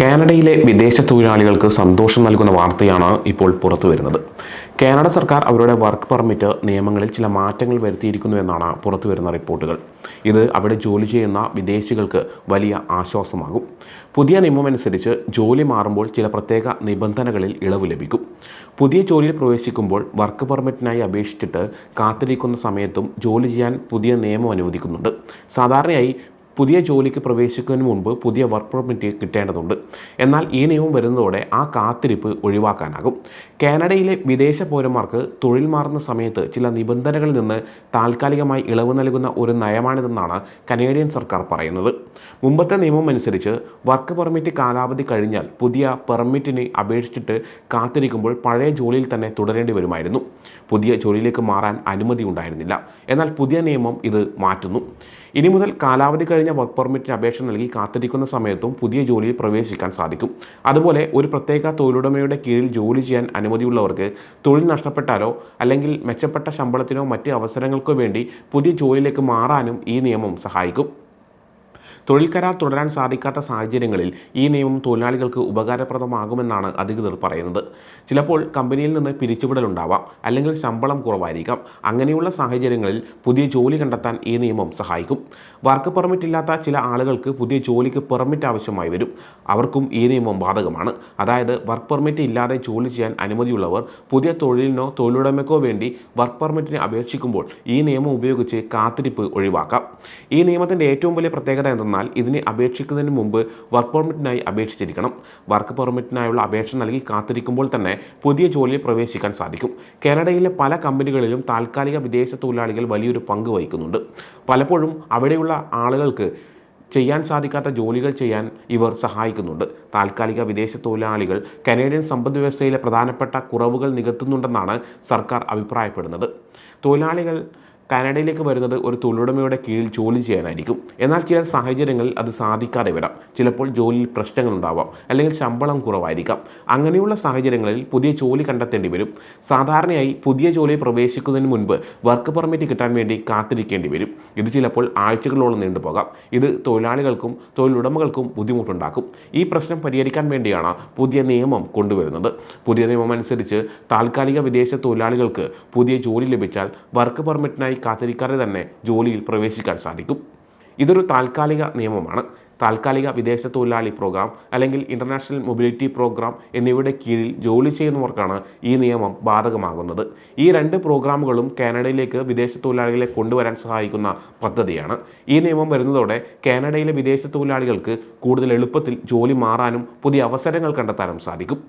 കാനഡയിലെ വിദേശ തൊഴിലാളികൾക്ക് സന്തോഷം നൽകുന്ന വാർത്തയാണ് ഇപ്പോൾ പുറത്തു വരുന്നത്. കാനഡ സർക്കാർ അവരുടെ വർക്ക് പെർമിറ്റ് നിയമങ്ങളിൽ ചില മാറ്റങ്ങൾ വരുത്തിയിരിക്കുന്നു എന്നാണ് പുറത്തു വരുന്ന റിപ്പോർട്ടുകൾ. ഇത് അവിടെ ജോലി ചെയ്യുന്ന വിദേശികൾക്ക് വലിയ ആശ്വാസമാകും. പുതിയ നിയമമനുസരിച്ച് ജോലി മാറുമ്പോൾ ചില പ്രത്യേക നിബന്ധനകളിൽ ഇളവ് ലഭിക്കും. പുതിയ ജോലിയിൽ പ്രവേശിക്കുമ്പോൾ വർക്ക് പെർമിറ്റിനായി അപേക്ഷിച്ചിട്ട് കാത്തിരിക്കുന്ന സമയത്തും ജോലി ചെയ്യാൻ പുതിയ നിയമം അനുവദിക്കുന്നുണ്ട്. സാധാരണയായി പുതിയ ജോലിക്ക് പ്രവേശിക്കുന്നതിന് മുൻപ് പുതിയ വർക്ക് പെർമിറ്റ് കിട്ടേണ്ടതുണ്ട്. എന്നാൽ ഈ നിയമം വരുന്നതോടെ ആ കാത്തിരിപ്പ് ഒഴിവാക്കാനാകും. കാനഡയിലെ വിദേശ പൗരന്മാർക്ക് തൊഴിൽ മാറുന്ന സമയത്ത് ചില നിബന്ധനകളിൽ നിന്ന് താൽക്കാലികമായി ഇളവ് നൽകുന്ന ഒരു നയമാണിതെന്നാണ് കനേഡിയൻ സർക്കാർ പറയുന്നത്. മുമ്പത്തെ നിയമം അനുസരിച്ച് വർക്ക് പെർമിറ്റ് കാലാവധി കഴിഞ്ഞാൽ പുതിയ പെർമിറ്റിനെ അപേക്ഷിച്ചിട്ട് കാത്തിരിക്കുമ്പോൾ പഴയ ജോലിയിൽ തന്നെ തുടരേണ്ടി വരുമായിരുന്നു. പുതിയ ജോലിയിലേക്ക് മാറാൻ അനുമതി ഉണ്ടായിരുന്നില്ല. എന്നാൽ പുതിയ നിയമം ഇത് മാറ്റുന്നു. ഇനി മുതൽ കാലാവധി കഴിഞ്ഞ വർക്ക് പെർമിറ്റിന് അപേക്ഷ നൽകി കാത്തിരിക്കുന്ന സമയത്തും പുതിയ ജോലിയിൽ പ്രവേശിക്കാൻ സാധിക്കും. അതുപോലെ ഒരു പ്രത്യേക തൊഴിലുടമയുടെ കീഴിൽ ജോലി ചെയ്യാൻ അനുമതിയുള്ളവർക്ക് തൊഴിൽ നഷ്ടപ്പെട്ടാലോ അല്ലെങ്കിൽ മെച്ചപ്പെട്ട ശമ്പളത്തിനോ മറ്റ് അവസരങ്ങൾക്കോ വേണ്ടി പുതിയ ജോലിയിലേക്ക് മാറാനും ഈ നിയമം സഹായിക്കും. തൊഴിൽ കരാർ തുടരാൻ സാധിക്കാത്ത സാഹചര്യങ്ങളിൽ ഈ നിയമം തൊഴിലാളികൾക്ക് ഉപകാരപ്രദമാകുമെന്നാണ് അധികൃതർ പറയുന്നത്. ചിലപ്പോൾ കമ്പനിയിൽ നിന്ന് പിരിച്ചുവിടലുണ്ടാവാം അല്ലെങ്കിൽ ശമ്പളം കുറവായിരിക്കാം. അങ്ങനെയുള്ള സാഹചര്യങ്ങളിൽ പുതിയ ജോലി കണ്ടെത്താൻ ഈ നിയമം സഹായിക്കും. വർക്ക് പെർമിറ്റ് ഇല്ലാത്ത ചില ആളുകൾക്ക് പുതിയ ജോലിക്ക് പെർമിറ്റ് ആവശ്യമായി വരും. അവർക്കും ഈ നിയമം ബാധകമാണ്. അതായത് വർക്ക് പെർമിറ്റ് ഇല്ലാതെ ജോലി ചെയ്യാൻ അനുമതിയുള്ളവർ പുതിയ തൊഴിലിനോ തൊഴിലുടമയ്ക്കോ വേണ്ടി വർക്ക് പെർമിറ്റിന് അപേക്ഷിക്കുമ്പോൾ ഈ നിയമം ഉപയോഗിച്ച് കാത്തിരിപ്പ് ഒഴിവാക്കാം. ഈ നിയമത്തിന്റെ ഏറ്റവും വലിയ പ്രത്യേകത എന്തെന്നാൽ ഇതിന് അപേക്ഷിക്കുന്നതിന് മുമ്പ് വർക്ക് പെർമിറ്റിനായി അപേക്ഷിച്ചിരിക്കണം. വർക്ക് പെർമിറ്റിനായുള്ള അപേക്ഷ നൽകി കാത്തിരിക്കുമ്പോൾ തന്നെ പുതിയ ജോലിയിൽ പ്രവേശിക്കാൻ സാധിക്കും. കാനഡയിലെ പല കമ്പനികളിലും താൽക്കാലിക വിദേശ തൊഴിലാളികൾ വലിയൊരു പങ്ക് വഹിക്കുന്നുണ്ട്. പലപ്പോഴും അവിടെയുള്ള ആളുകൾക്ക് ചെയ്യാൻ സാധിക്കാത്ത ജോലികൾ ചെയ്യാൻ ഇവർ സഹായിക്കുന്നുണ്ട്. താൽക്കാലിക വിദേശ തൊഴിലാളികൾ കനേഡിയൻ സമ്പദ് വ്യവസ്ഥയിലെ പ്രധാനപ്പെട്ട കുറവുകൾ നികത്തുന്നുണ്ടെന്നാണ് സർക്കാർ അഭിപ്രായപ്പെടുന്നത്. തൊഴിലാളികൾ കാനഡയിലേക്ക് വരുന്നത് ഒരു തൊഴിലുടമയുടെ കീഴിൽ ജോലി ചെയ്യാനായിരിക്കും. എന്നാൽ ചില സാഹചര്യങ്ങളിൽ അത് സാധിക്കാതെ വരാം. ചിലപ്പോൾ ജോലിയിൽ പ്രശ്നങ്ങളുണ്ടാവാം അല്ലെങ്കിൽ ശമ്പളം കുറവായിരിക്കാം. അങ്ങനെയുള്ള സാഹചര്യങ്ങളിൽ പുതിയ ജോലി കണ്ടെത്തേണ്ടി വരും. സാധാരണയായി പുതിയ ജോലി പ്രവേശിക്കുന്നതിന് മുൻപ് വർക്ക് പെർമിറ്റ് കിട്ടാൻ വേണ്ടി കാത്തിരിക്കേണ്ടി വരും. ഇത് ചിലപ്പോൾ ആഴ്ചകളോളം നീണ്ടുപോകാം ഇത് തൊഴിലാളികൾക്കും തൊഴിലുടമകൾക്കും ബുദ്ധിമുട്ടുണ്ടാക്കും. ഈ പ്രശ്നം പരിഹരിക്കാൻ വേണ്ടിയാണ് പുതിയ നിയമം കൊണ്ടുവരുന്നത്. പുതിയ നിയമം അനുസരിച്ച് താൽക്കാലിക വിദേശ തൊഴിലാളികൾക്ക് പുതിയ ജോലി ലഭിച്ചാൽ വർക്ക് പെർമിറ്റിനായി കാത്തിരിക്കാതെ തന്നെ ജോലിയിൽ പ്രവേശിക്കാൻ സാധിക്കും. ഇതൊരു താൽക്കാലിക നിയമമാണ്. താൽക്കാലിക വിദേശ തൊഴിലാളി പ്രോഗ്രാം അല്ലെങ്കിൽ ഇന്റർനാഷണൽ മൊബിലിറ്റി പ്രോഗ്രാം എന്നിവയുടെ കീഴിൽ ജോലി ചെയ്യുന്നവർക്കാണ് ഈ നിയമം ബാധകമാകുന്നത്. ഈ രണ്ട് പ്രോഗ്രാമുകളും കാനഡയിലേക്ക് വിദേശ തൊഴിലാളികളെ കൊണ്ടുവരാൻ സഹായിക്കുന്ന പദ്ധതിയാണ്. ഈ നിയമം വരുന്നതോടെ കാനഡയിലെ വിദേശ തൊഴിലാളികൾക്ക് കൂടുതൽ എളുപ്പത്തിൽ ജോലി മാറാനും പുതിയ അവസരങ്ങൾ കണ്ടെത്താനും സാധിക്കും.